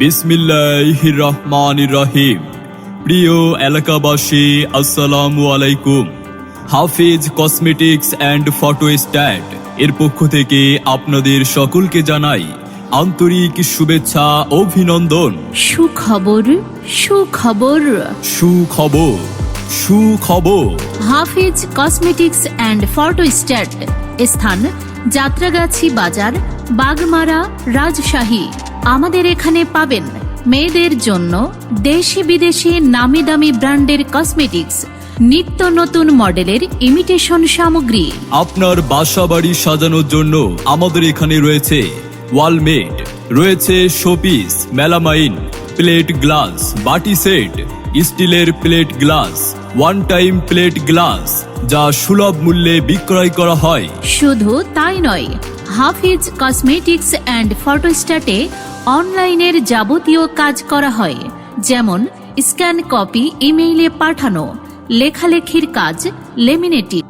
বিসমিল্লাহ রহমান রহিম প্রিয় এলাকাবাসী আসসালামু আলাইকুম। Hafiz cosmetics and photostat এর পক্ষ থেকে আপনাদের সকলকে জানাই আন্তরিক শুভেচ্ছা অভিনন্দন। সুখবর সুখবর। সুখবর সুখবর। Hafiz cosmetics and photostat স্থান যাত্রাগাছি বাজার বাগমারা রাজশাহী। আমাদের এখানে পাবেন মেয়েদের জন্য দেশি বিদেশি নামি দামি ব্র্যান্ডের কসমেটিক্স নিত্য নতুন মডেলের ইমিটেশন সামগ্রী। আপনার বাসা বাড়ি সাজানোর জন্য আমাদের এখানে রয়েছে ওয়ালমেট রয়েছে শোপিস মেলামাইন প্লেট গ্লাস বাটি সেট স্টিলের plate glass one time plate glass যা সুলভ মূল্যে বিক্রয় করা হয়। শুধু তাই নয় হাফিজ কসমেটিক্স অ্যান্ড ফটোস্ট্যাটে অনলাইনের যাবতীয় কাজ করা হয় যেমন স্ক্যান কপি ইমেইলে পাঠানো লেখালেখির কাজ লেমিনেটিং।